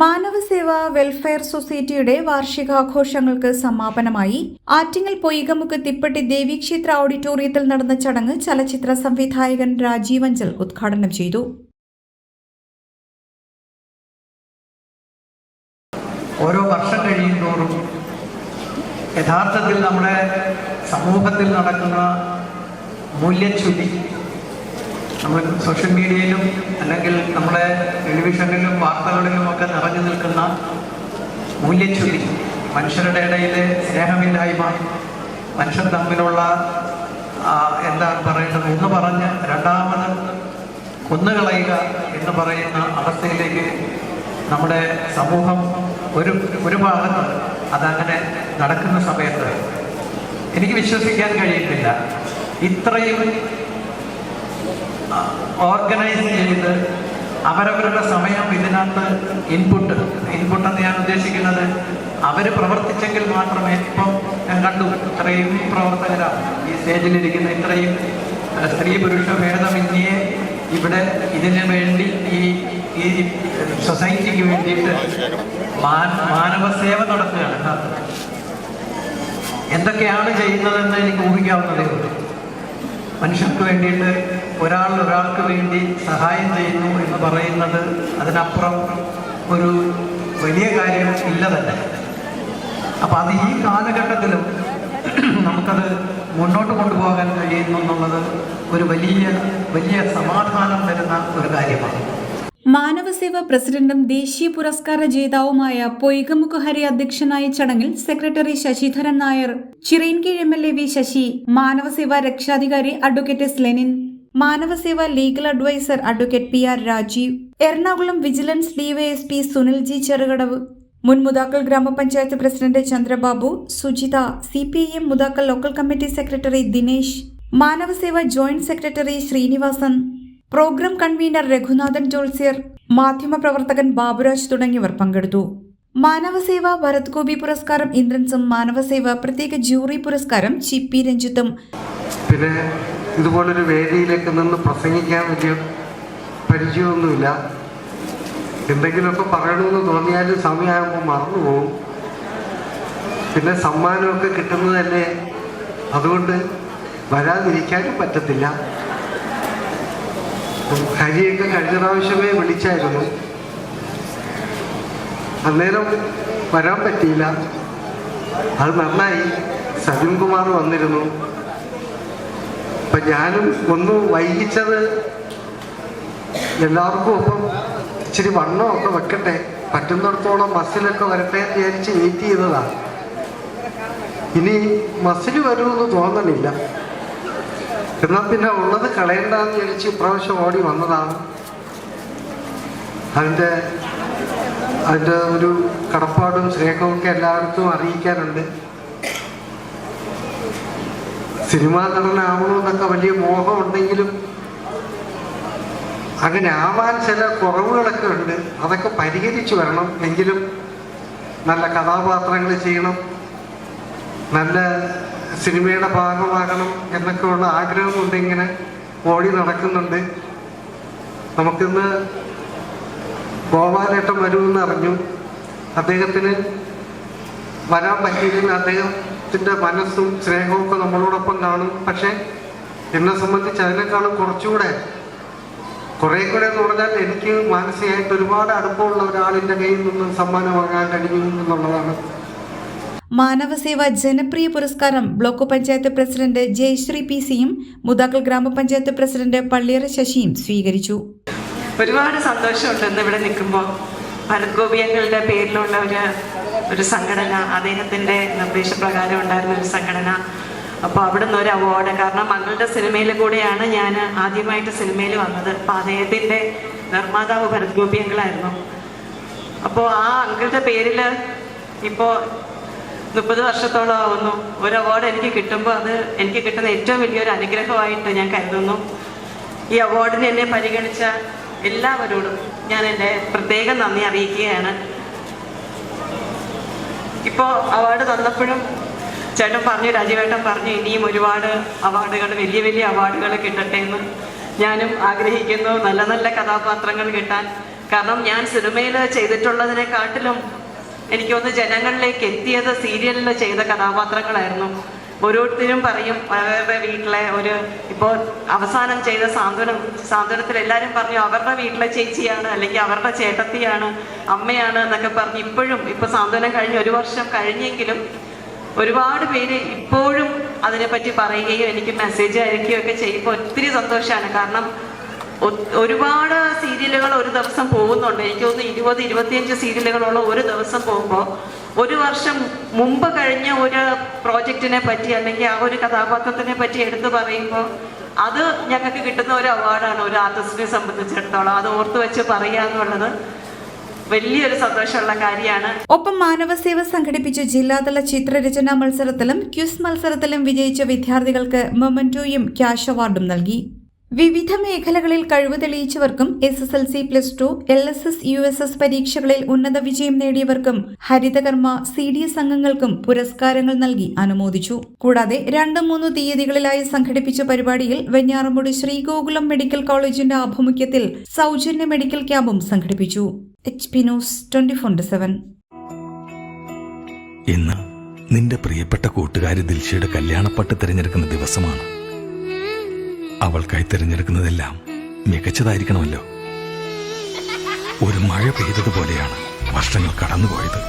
മാനവസേവ welfare സൊസൈറ്റിയുടെ വാർഷികാഘോഷങ്ങൾക്ക് സമാപനമായി ആറ്റിങ്ങൽ പൊയ്കമുക്ക് തിപ്പട്ടി ദേവീക്ഷേത്ര ഓഡിറ്റോറിയത്തിൽ നടന്ന ചടങ്ങ് ചലച്ചിത്ര സംവിധായകൻ രാജീവ് അഞ്ചൽ ഉദ്ഘാടനം ചെയ്തു. ഓരോ വർഷം കഴിയുന്തോറും യഥാർത്ഥത്തിൽ നമ്മുടെ സമൂഹത്തിൽ നടക്കുന്ന മൂല്യച്യുതി നമ്മൾ സോഷ്യൽ മീഡിയയിലും അല്ലെങ്കിൽ നമ്മുടെ ടെലിവിഷനിലും വാർത്തകളിലും ഒക്കെ നിറഞ്ഞു നിൽക്കുന്ന മൂല്യച്യുതി മനുഷ്യരുടെ ഇടയിലെ സ്നേഹമില്ലായ്മ മനുഷ്യർ തമ്മിലുള്ള എന്താ എന്താണ് പറയേണ്ടത് എന്ന് പറഞ്ഞ് രണ്ടാമത് കൊന്നുകളയുക എന്ന് പറയുന്ന അവസ്ഥയിലേക്ക് നമ്മുടെ സമൂഹം ഒരു ഒരു ഭാഗത്ത് അതങ്ങനെ നടക്കുന്ന സമയത്ത് എനിക്ക് വിശ്വസിക്കാൻ കഴിയുന്നില്ല ഇത്രയും ഓർഗനൈസ് ചെയ്ത് അവരവരുടെ സമയം ഇതിനകത്ത് ഇൻപുട്ട് ഇൻപുട്ട് എന്ന് ഞാൻ ഉദ്ദേശിക്കുന്നത് അവർ പ്രവർത്തിച്ചെങ്കിൽ മാത്രമേ ഇപ്പം ഞാൻ കണ്ടു ഇത്രയും പ്രവർത്തകരാണ്. ഈ സ്റ്റേജിലിരിക്കുന്ന ഇത്രയും സ്ത്രീ പുരുഷ ഭേദമന്യേ ഇവിടെ ഇതിനു വേണ്ടി ഈ ഈ സൊസൈറ്റിക്ക് വേണ്ടിയിട്ട് മാനവ സേവ നടത്തുകയാണ് എന്തൊക്കെയാണ് ചെയ്യുന്നതെന്ന് എനിക്ക് ഊഹിക്കാവുന്നതേ ഉള്ളൂ. മനുഷ്യർക്ക് വേണ്ടിയിട്ട് ഒരാൾ ഒരാൾക്ക് വേണ്ടി സഹായം ചെയ്യുന്നു എന്ന് പറയുന്നത് അതിനപ്പുറം ഒരു വലിയ കാര്യം ഇല്ല തന്നെ. അപ്പം അത് ഈ കാലഘട്ടത്തിലും നമുക്കത് മുന്നോട്ട് കൊണ്ടുപോകാൻ കഴിയുന്നു എന്നുള്ളത് ഒരു വലിയ വലിയ സമാധാനം തരുന്ന ഒരു കാര്യമാണ്. മാനവസേവ പ്രസിഡന്റും ദേശീയ പുരസ്കാര ജേതാവുമായ പൊയ്കമുഖ് ഹരി അധ്യക്ഷനായ ചടങ്ങിൽ secretary Sasidharan Nair Chirayinkeezhu M L A V Sasi Manavaseva രക്ഷാധികാരി advocate Lenin Manavaseva legal adviser advocate P R Rajeev Ernakulam vigilance DYSP Sunil G Cherukadavu മുൻ Muthakkal grama panchayat president Chandrababu Sujitha C P I M Muthakkal local committee secretary Dinesh Manavaseva joint secretary Srinivasan programme convener Raghunathan ജോൾസിയർ മാധ്യമപ്രവർത്തകൻ ബാബുരാജ് തുടങ്ങിയവർ പങ്കെടുത്തു. മാനവസേവ ഭരത് ഗോപി പുരസ്കാരം ഇന്ദ്രൻസും മാനവസേവ പ്രത്യേക jury പുരസ്കാരം ചിപ്പി രഞ്ജിത്തും. പിന്നെ ഇതുപോലൊരു വേദിയിലേക്ക് നിന്ന് പ്രസംഗിക്കാൻ വലിയ പരിചയമൊന്നുമില്ല. എന്തെങ്കിലുമൊക്കെ പറയണമെന്ന് തോന്നിയാലും സമയമാകുമ്പോൾ മറന്നു പോകും. പിന്നെ സമ്മാനമൊക്കെ കിട്ടുന്നത് തന്നെ അതുകൊണ്ട് വരാതിരിക്കാനും പറ്റത്തില്ല. ഹരിയൊക്കെ കഴിഞ്ഞ പ്രാവശ്യമേ വിളിച്ചായിരുന്നു. അന്നേരം വരാൻ പറ്റിയില്ല. അത് നന്നായി. സജിൻകുമാർ വന്നിരുന്നു. അപ്പൊ ഞാനും ഒന്ന് വൈകിച്ചത് എല്ലാവർക്കും ഒപ്പം ഇച്ചിരി വണ്ണമൊക്കെ വെക്കട്ടെ. പറ്റുന്നിടത്തോളം ബസ്സിലൊക്കെ വരട്ടെ എന്ന് വിചാരിച്ച് വെയിറ്റ് ചെയ്തതാണ് ഇനി മസിൽ വരുമെന്ന് തോന്നണില്ല. എന്നാൽ പിന്നെ ഉള്ളത് കളയണ്ടെന്ന് വിചാരിച്ച് ഇപ്രാവശ്യം ഓടി വന്നതാണ് അതിന്റെ അതിന്റെ ഒരു കടപ്പാടും സ്നേഹവും ഒക്കെ എല്ലായിടത്തും അറിയിക്കാനുണ്ട്. സിനിമാ നടനാവണമെന്നൊക്കെ വലിയ മോഹമുണ്ടെങ്കിലും അങ്ങനെ ആവാൻ ചില കുറവുകളൊക്കെ ഉണ്ട്. അതൊക്കെ പരിഹരിച്ചു വരണം. എങ്കിലും നല്ല കഥാപാത്രങ്ങൾ ചെയ്യണം. നല്ല സിനിമയുടെ ഭാഗമാകണം എന്നൊക്കെ ഉള്ള ആഗ്രഹമുണ്ട് ഇങ്ങനെ ഓടി നടക്കുന്നുണ്ട്. നമുക്കിന്ന് ഗോപാലേട്ടൻ വരുമെന്ന് അറിഞ്ഞു. അദ്ദേഹത്തിന് വരാൻ പറ്റിയില്ലെങ്കിൽ അദ്ദേഹത്തിന്റെ മനസ്സും സ്നേഹവും ഒക്കെ നമ്മളോടൊപ്പം കാണും. പക്ഷെ എന്നെ സംബന്ധിച്ച് അതിനേക്കാളും കുറച്ചുകൂടെ കുറെ കൂടെ എന്ന് പറഞ്ഞാൽ എനിക്ക് മാനസികമായിട്ട് ഒരുപാട് അടുപ്പമുള്ള ഒരാളിന്റെ കയ്യിൽ നിന്നും സമ്മാനം വാങ്ങാൻ കഴിഞ്ഞു എന്നുള്ളതാണ്. മാനവസേവ ജനപ്രിയ പുരസ്കാരം block panchayat president Jayashree P സിയും മുതാക്കൽ ഗ്രാമപഞ്ചായത്ത് പ്രസിഡന്റ് പള്ളിയറ ശശിയും സ്വീകരിച്ചു. ഒരുപാട് സന്തോഷമുണ്ട് ഇവിടെ നിൽക്കുമ്പോൾ. ഭരത് ഗോപിയങ്ങളുടെ പേരിലുള്ള ഒരു ഒരു സംഘടന അദ്ദേഹത്തിന്റെ നിർദ്ദേശപ്രകാരം ഉണ്ടായിരുന്ന ഒരു സംഘടന. അപ്പോൾ അവിടുന്ന് ഒരു അവാർഡ് കാരണം മകളുടെ സിനിമയിൽ കൂടെയാണ് ഞാൻ ആദ്യമായിട്ട് സിനിമയിൽ വന്നത്. അപ്പോൾ അദ്ദേഹത്തിന്റെ നിർമ്മാതാവ് ഭരത് ഗോപിയങ്ങളായിരുന്നു അപ്പോൾ ആ അങ്കിളുടെ പേരിൽ ഇപ്പോൾ മുപ്പത് വർഷത്തോളം ആവുന്നു. ഒരു അവാർഡ് എനിക്ക് കിട്ടുമ്പോൾ അത് എനിക്ക് കിട്ടുന്ന ഏറ്റവും വലിയൊരു അനുഗ്രഹമായിട്ട് ഞാൻ കരുതുന്നു. ഈ അവാർഡിനെ എന്നെ പരിഗണിച്ച എല്ലാവരോടും ഞാൻ എന്റെ പ്രത്യേക നന്ദി അറിയിക്കുകയാണ്. ഇപ്പോൾ അവാർഡ് തന്നപ്പോഴും ചേട്ടൻ പറഞ്ഞു രാജീവേട്ടൻ പറഞ്ഞു ഇനിയും ഒരുപാട് അവാർഡുകൾ വലിയ വലിയ അവാർഡുകൾ കിട്ടട്ടെ എന്ന് ഞാനും ആഗ്രഹിക്കുന്നു. നല്ല നല്ല കഥാപാത്രങ്ങൾ കിട്ടാൻ. കാരണം ഞാൻ സിനിമയിൽ ചെയ്തിട്ടുള്ളതിനെക്കാട്ടിലും എനിക്കൊന്ന് ജനങ്ങളിലേക്ക് എത്തിയത് സീരിയലിൽ ചെയ്ത കഥാപാത്രങ്ങളായിരുന്നു. ഓരോരുത്തരും പറയും അവരുടെ വീട്ടിലെ ഒരു ഇപ്പോൾ അവസാനം ചെയ്ത സാന്ത്വനം സാന്ത്വനത്തിൽ എല്ലാവരും പറഞ്ഞു അവരുടെ വീട്ടിലെ ചേച്ചിയാണ് അല്ലെങ്കിൽ അവരുടെ ചേട്ടത്തിയാണ് അമ്മയാണ് എന്നൊക്കെ പറഞ്ഞ് ഇപ്പോഴും ഇപ്പൊ സാന്ത്വനം കഴിഞ്ഞ് ഒരു വർഷം കഴിഞ്ഞെങ്കിലും ഒരുപാട് പേര് ഇപ്പോഴും അതിനെപ്പറ്റി പറയുകയും എനിക്ക് മെസ്സേജ് അയക്കുകയും ഒക്കെ ചെയ്യുമ്പോൾ ഒത്തിരി സന്തോഷമാണ്. കാരണം ഒരുപാട് സീരിയലുകൾ ഒരു ദിവസം പോകുന്നുണ്ട്. എനിക്ക് തോന്നുന്നു ഇരുപത് ഇരുപത്തിയഞ്ച് സീരിയലുകളുള്ള ഒരു ദിവസം പോകുമ്പോൾ ഒരു വർഷം മുമ്പ് കഴിഞ്ഞ ഒരു പ്രോജക്റ്റിനെ പറ്റി അല്ലെങ്കിൽ ആ ഒരു കഥാപാത്രത്തിനെ പറ്റി എടുത്തു പറയുമ്പോൾ അത് ഞങ്ങൾക്ക് കിട്ടുന്ന ഒരു അവാർഡാണ് ഒരു ആർട്ടിസ്റ്റിനെ സംബന്ധിച്ചിടത്തോളം. അത് ഓർത്തു വെച്ച് പറയുക എന്നുള്ളത് വലിയൊരു സന്തോഷമുള്ള കാര്യമാണ്. ഒപ്പം മാനവസേവ സംഘടിപ്പിച്ച ജില്ലാതല ചിത്രരചനാ മത്സരത്തിലും ക്യൂസ് മത്സരത്തിലും വിജയിച്ച വിദ്യാർത്ഥികൾക്ക് മൊമെന്റോയും ക്യാഷ് അവാർഡും നൽകി. വിവിധ മേഖലകളിൽ കഴിവ് തെളിയിച്ചവർക്കും S S L C plus two L S S U S S പരീക്ഷകളിൽ ഉന്നത വിജയം നേടിയവർക്കും ഹരിതകർമ്മ സി ഡി എസ് അംഗങ്ങൾക്കും പുരസ്കാരങ്ങൾ നൽകി അനുമോദിച്ചു. കൂടാതെ രണ്ടു മൂന്ന് തീയതികളിലായി സംഘടിപ്പിച്ച പരിപാടിയിൽ വെഞ്ഞാറമ്പുടി ശ്രീഗോകുലം മെഡിക്കൽ കോളേജിന്റെ ആഭിമുഖ്യത്തിൽ സൗജന്യ മെഡിക്കൽ ക്യാമ്പും സംഘടിപ്പിച്ചു. H P news twenty four seven ഇന്ന് നിന്റെ പ്രിയപ്പെട്ട കൂട്ടുകാരി ദിൽഷയുടെ കല്യാണപ്പട്ട് തിരഞ്ഞെടുക്കുന്ന ദിവസമാണ്. അവൾക്കായി തിരഞ്ഞെടുക്കുന്നതെല്ലാം മികച്ചതായിരിക്കണമല്ലോ. ഒരു മഴ പെയ്തതുപോലെയാണ് വർഷങ്ങൾ കടന്നുപോയത്.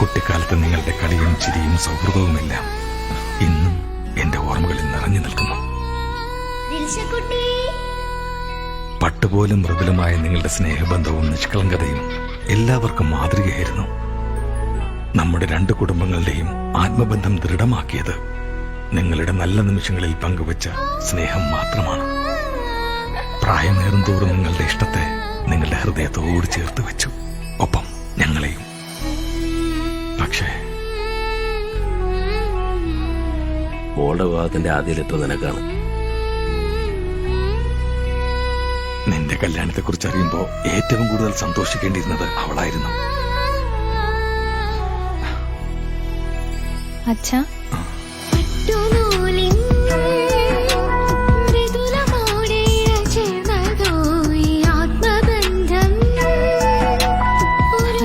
കുട്ടിക്കാലത്ത് നിങ്ങളുടെ കളിയും ചിരിയും സൗഹൃദവുമെല്ലാം ഇന്നും എന്റെ ഓർമ്മകളിൽ നിറഞ്ഞു നിൽക്കുന്നു. പട്ടുപോലും മൃദുലമായ നിങ്ങളുടെ സ്നേഹബന്ധവും നിഷ്കളങ്കതയും എല്ലാവർക്കും മാതൃകയായിരുന്നു. നമ്മുടെ രണ്ട് കുടുംബങ്ങളുടെയും ആത്മബന്ധം ദൃഢമാക്കിയത് നിങ്ങളുടെ നല്ല നിമിഷങ്ങളിൽ പങ്കുവച്ച സ്നേഹം മാത്രമാണ്. പ്രായമേറും തോറും നിങ്ങളുടെ ഇഷ്ടത്തെ നിങ്ങളുടെ ഹൃദയത്തോട് ചേർത്ത് വെച്ചു. ഒപ്പം ഞങ്ങളെയും. പക്ഷേ മോളുടെ വിവാഹത്തിന്റെ ആദ്യയിലെത്തും നിനക്കാണ്. നിന്റെ കല്യാണത്തെക്കുറിച്ച് അറിയുമ്പോൾ ഏറ്റവും കൂടുതൽ സന്തോഷിക്കേണ്ടിയിരുന്നത് അവളായിരുന്നു. അച്ഛാ